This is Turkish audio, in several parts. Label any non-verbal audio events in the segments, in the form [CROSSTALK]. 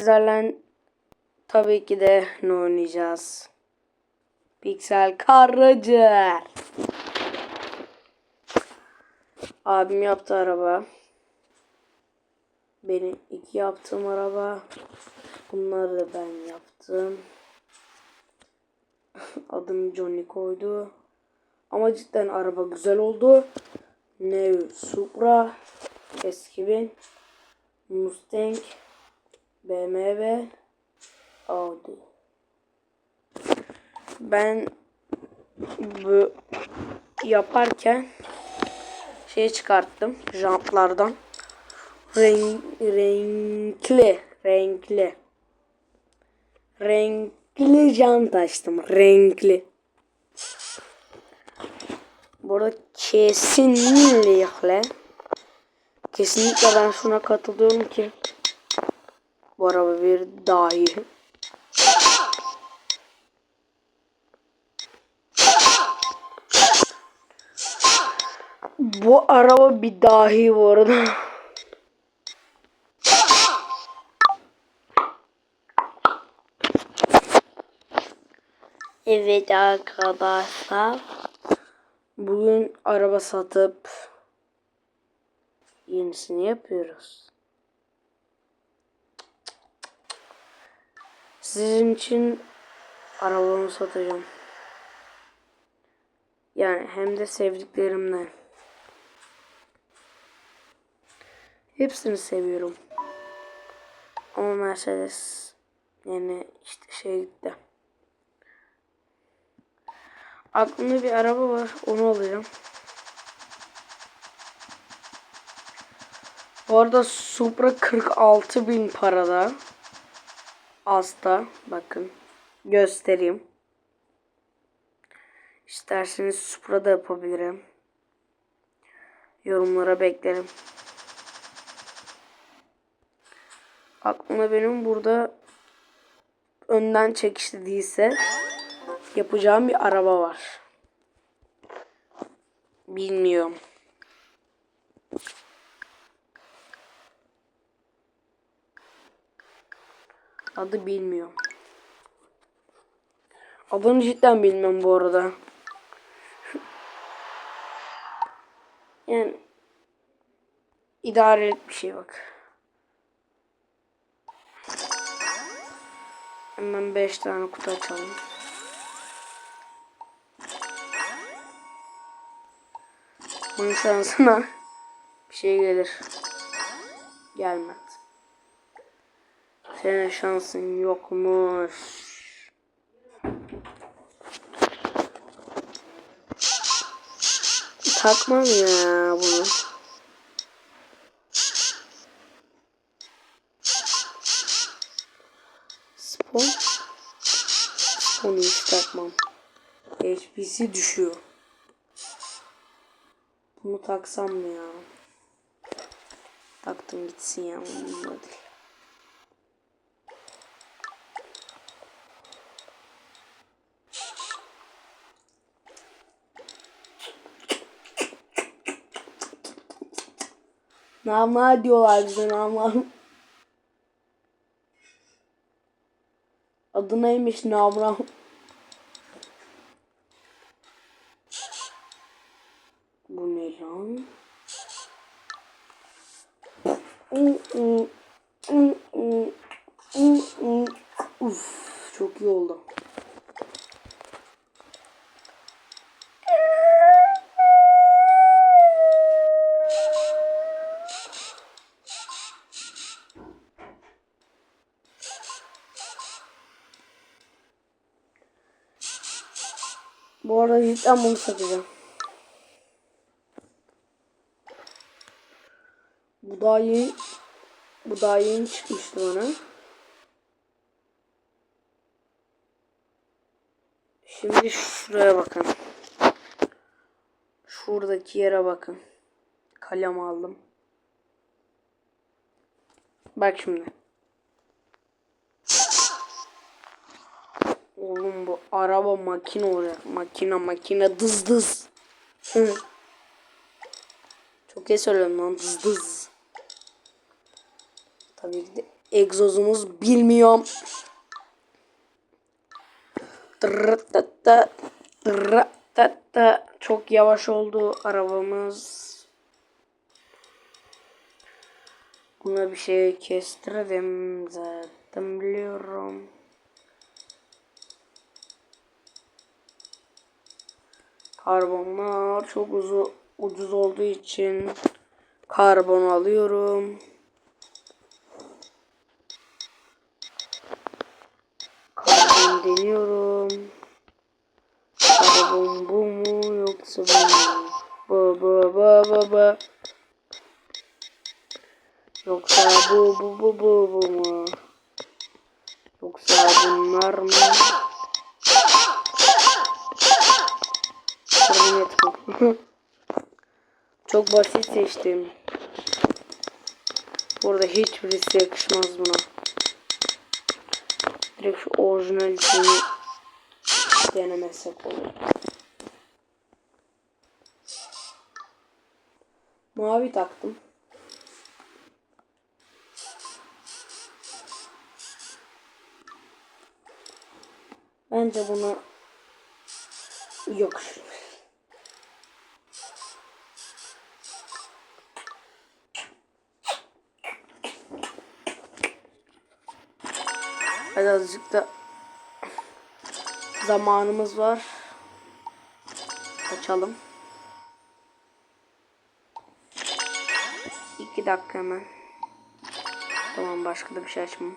Sizlerle tabii ki de ne oynayacağız? Pixel Karacer. Abim yaptı araba. Benim iki yaptığım araba. Bunları da ben yaptım. [LAUGHS] Adını Johnny koydu. Ama cidden araba güzel oldu. New Supra eski bin Mustang BMW Audi ben bu yaparken şey çıkarttım jantlardan. Renk, renkli renkli. Renkli jant açtım renkli. Burada kesinlikle kesinlikle ben şuna katılıyorum ki bu araba bir dahi Bu araba bir dahi bu arada. Evet arkadaşlar. Bugün araba satıp yenisini yapıyoruz. Sizin için arabamı satacağım. Yani hem de sevdiklerimden. Hepsini seviyorum. Ama Mercedes yani işte şey gitti. Aklımda bir araba var. Onu alacağım. Bu arada Supra 46 bin parada. Asta. Bakın. Göstereyim. İsterseniz Supra da yapabilirim. Yorumlara beklerim. Aklıma benim burada önden çekişli değilse yapacağım bir araba var. Bilmiyorum. Adı bilmiyorum. Adını cidden bilmem bu arada. yani idare et bir şey bak. Hemen 5 tane kutu açalım. Bunun şansına bir şey gelir. Gelmedi. Senin şansın yokmuş. Takmam ya bunu. Spon. Sponu hiç takmam. HP'si düşüyor. Bunu taksam mı ya? Taktım gitsin ya. Bununla Nama diyorlar bize nama. Adı neymiş Namra? Bu ne lan? Uf, çok iyi oldu. Arada cidden bunu satacağım. Bu daha yeni bu daha yeni çıkmıştı bana. Şimdi şuraya bakın. Şuradaki yere bakın. Kalem aldım. Bak şimdi. Oğlum bu araba makine olacak. Makine makine dız dız. Çok iyi söylüyorum lan dız dız. Tabii ki de egzozumuz bilmiyorum. Çok yavaş oldu arabamız. Buna bir şey kestirdim zaten biliyorum. Karbonlar çok uzu, ucuz olduğu için karbon alıyorum. Karbon deniyorum. Karbon bu mu yoksa bu mu? Bu bu bu bu bu. Yoksa bu bu bu bu bu mu? Yoksa bunlar mı? Karbon [LAUGHS] etme. Çok basit seçtim. Burada hiçbirisi yakışmaz buna. Direkt şu orijinalisini denemesek olur. Mavi taktım. Bence buna yok. Hadi azıcık da zamanımız var. Açalım. İki dakika hemen. Tamam başka da bir şey açmam.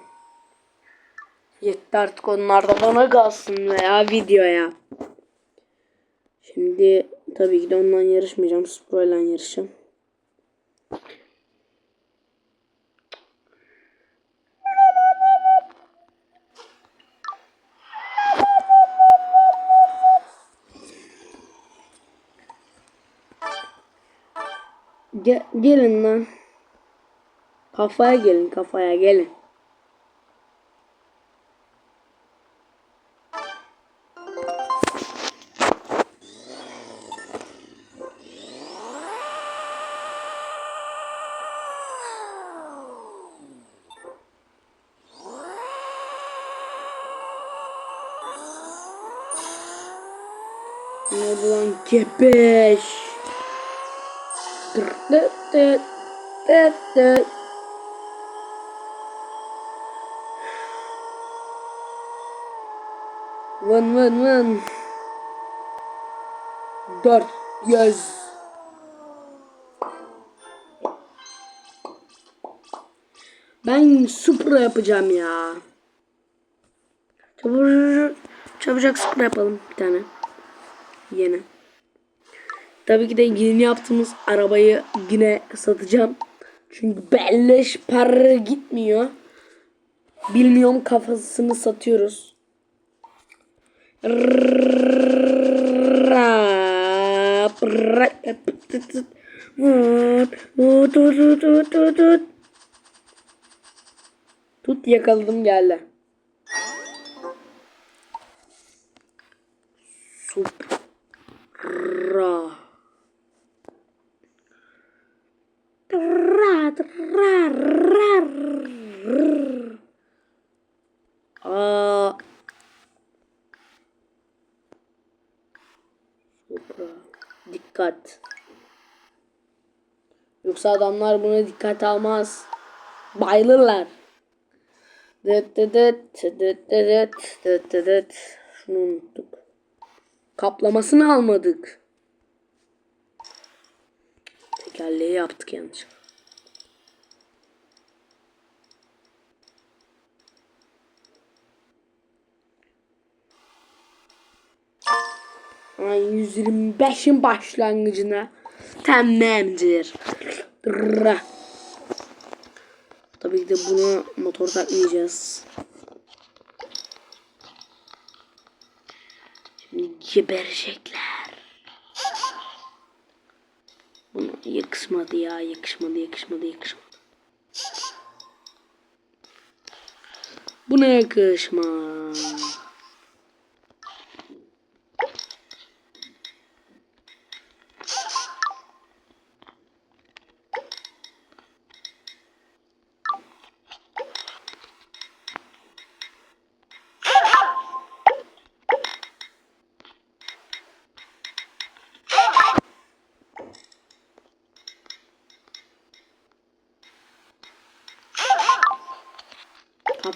Yetti artık onlar da bana kalsın veya videoya. Şimdi tabii ki de ondan yarışmayacağım. Spro ile yarışacağım. Ge gelin lan. Kafaya gelin kafaya gelin. Ne lan kepeş. Vın vın vın. Dört göz. Ben Supra yapacağım ya. Çabucak, çabucak Supra yapalım bir tane. Yine. Tabii ki de yeni yaptığımız arabayı yine satacağım. Çünkü belleş para gitmiyor. Bilmiyorum kafasını satıyoruz. Tut yakaladım geldi. Supra. Ra. Aa. Supra. Dikkat. Yoksa adamlar buna dikkat almaz. Bayılırlar. Dıt dıt dıt dıt dıt dıt dıt dıt. Şunu unuttuk. Kaplamasını almadık. Tekerleği yaptık yanlış. Ay 125'in başlangıcına tamamdır. Tabii ki de bunu motor takmayacağız. Şimdi geberecekler. Buna yakışmadı ya yakışmadı yakışmadı yakışmadı. Buna yakışmaz.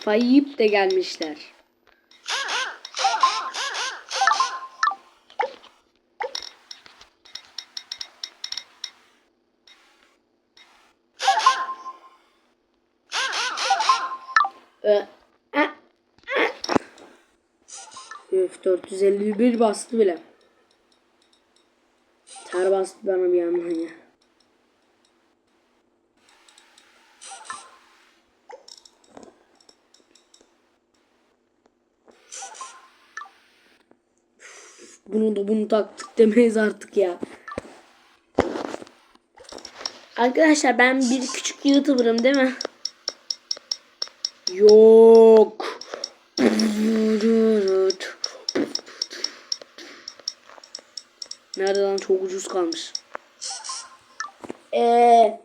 Kafayı yiyip de gelmişler. Ee, e, e. Üf 451 bastı bile. Ter bastı bana bir yandan ya. Bunu da bunu taktık demeyiz artık ya. Arkadaşlar ben bir küçük YouTuber'ım değil mi? Yok. Nerede lan çok ucuz kalmış. Eee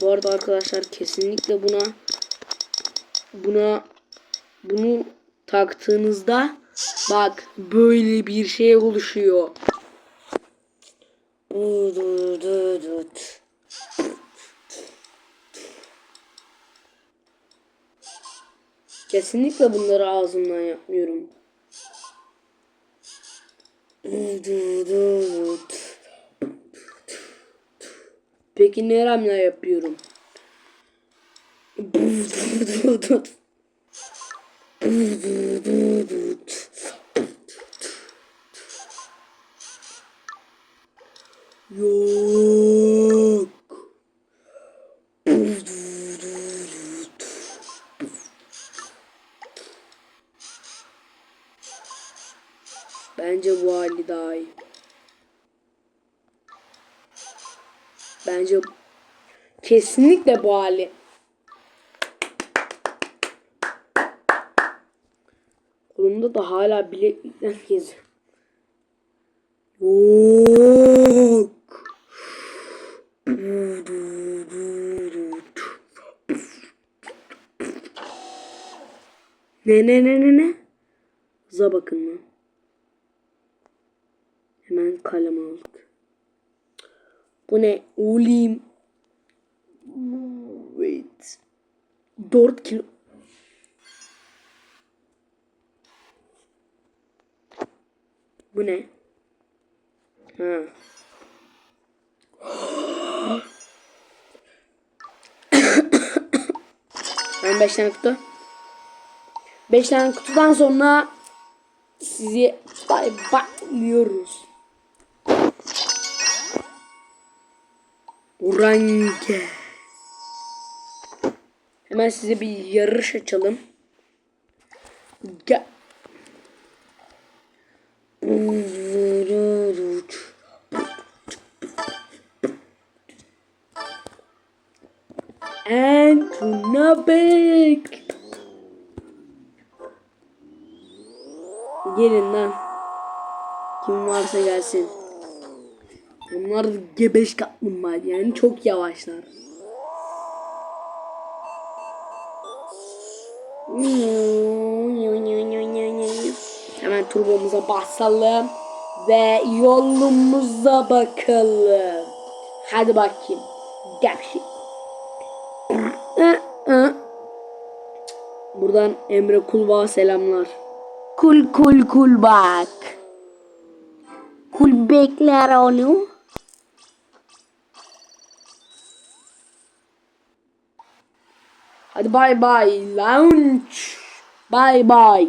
bu arada arkadaşlar kesinlikle buna buna bunu taktığınızda bak böyle bir şey oluşuyor. Kesinlikle bunları ağzımdan yapmıyorum. Peki neremle yapıyorum? Yok. Bence bu hali daha iyi. Bence kesinlikle bu hali. Kolumda da hala bileklikler geziyor. Yok. Ne ne ne ne ne? Hıza bakın lan. Hemen kalem aldık. Bu ne? Olayım. Wait. 4 kilo. Bu ne? Ha. ben 5 tane kutu. 5 tane kutudan sonra sizi bay bay diyoruz. Orange. Hemen size bir yarış açalım. Gel. And Tunabek. Gelin lan. Kim varsa gelsin. Bunlar gebeş kaplumbağa yani çok yavaşlar. Hemen turbomuza basalım ve yolumuza bakalım. Hadi bakayım. Gel şey. Buradan Emre Kulbağ'a selamlar. Kul kul kul bak. Kul bekler onu. Hadi bay bay. Lounge. Bay bay.